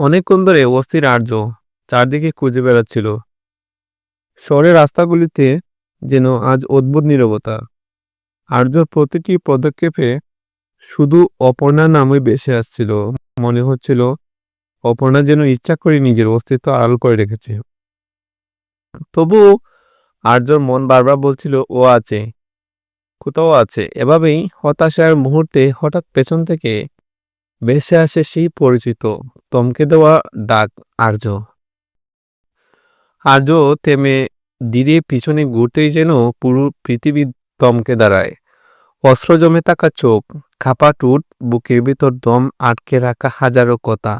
অনেকক্ষণ ধরে অস্থির আর্য চারদিকে খুঁজে বেড়াচ্ছিল। শহরের রাস্তাগুলিতে যেন আজ অদ্ভুত নীরবতা। আর্যর প্রতিটি পদক্ষেপে শুধু অপর্ণা নামই বেশি আসছিল। মনে হচ্ছিল অপর্ণা যেন ইচ্ছা করে নিজের অস্তিত্ব আড়াল করে রেখেছে। তবু আর্যর মন বারবার বলছিল, ও আছে, কোথাও আছে। এভাবেই হতাশার মুহূর্তে হঠাৎ পেছন থেকে ভেসে আসে সেই পরিচিত। তমকে দেওয়া ডাক আর্য। আর্য থেমে ধীরে পিছনে ঘুরতেই যেন পুরো পৃথিবী দমকে দাঁড়ায়। অস্ত্র জমে থাকা চোখ, খাপা টুট বুকের ভিতর দম আটকে রাখা হাজারো কথা।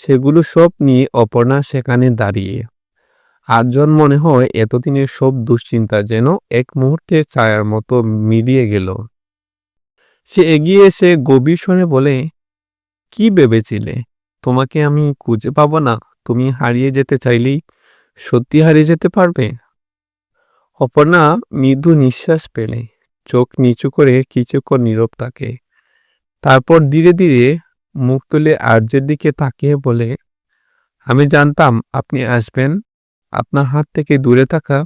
সেগুলো সব নিয়ে অপর্ণা সেখানে দাঁড়িয়ে। আটজন মনে হয় এতদিনের সব দুশ্চিন্তা যেন এক মুহূর্তে ছায়ার মতো মিলিয়ে গেল। সে এগিয়ে এসে গভীর স্বরে বলে, কি ভেবেছিলে? তোমাকে আমি খুঁজে পাবো না। তুমি হারিয়ে যেতে চাইলেই সত্যি হারিয়ে যেতে পারবে? অপর্ণা মৃদু নিঃশ্বাস পেলে চোখ নিচু করে কিছুক্ষণ নীরব থাকে। তারপর ধীরে ধীরে মুখ তুলে আর্যের দিকে তাকিয়ে বলে, আমি জানতাম আপনি আসবেন। আপনার হাত থেকে দূরে থাকা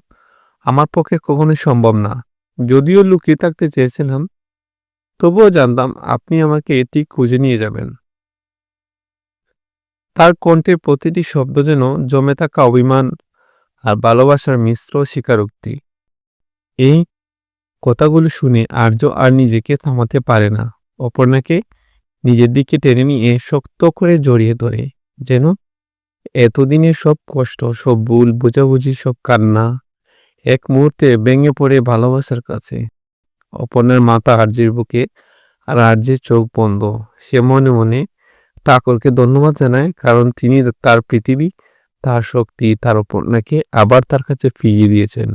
আমার পক্ষে কখনোই সম্ভব না। যদিও লুকিয়ে থাকতে চেয়েছিলাম তবুও জানতাম আপনি আমাকে এটি খুঁজে নিয়ে যাবেন। তার কণ্ঠের প্রতিটি শব্দ যেন জমে থাকা অভিমান আর ভালোবাসার মিশ্র স্বীকারোক্তি। এই কথাগুলো শুনে আর্য আর নিজেকে থামাতে পারে না। অপর্ণাকে নিজের দিকে টেনে নিয়ে শক্ত করে জড়িয়ে ধরে, যেন এতদিনের সব কষ্ট, সব ভুল বোঝাবুঝি সব কান্না এক মুহূর্তে ভেঙে পড়ে ভালোবাসার কাছে। অপর্ণার মাথা আর্যের বুকে আর আর্যের চোখ বন্ধ। সে মনে মনে ঠাকুরকে ধন্যবাদ জানায়, কারণ তিনি তার পৃথিবী, তার শক্তি, তার অপর্ণাকে আবার তার কাছে ফিরিয়ে দিয়েছেন।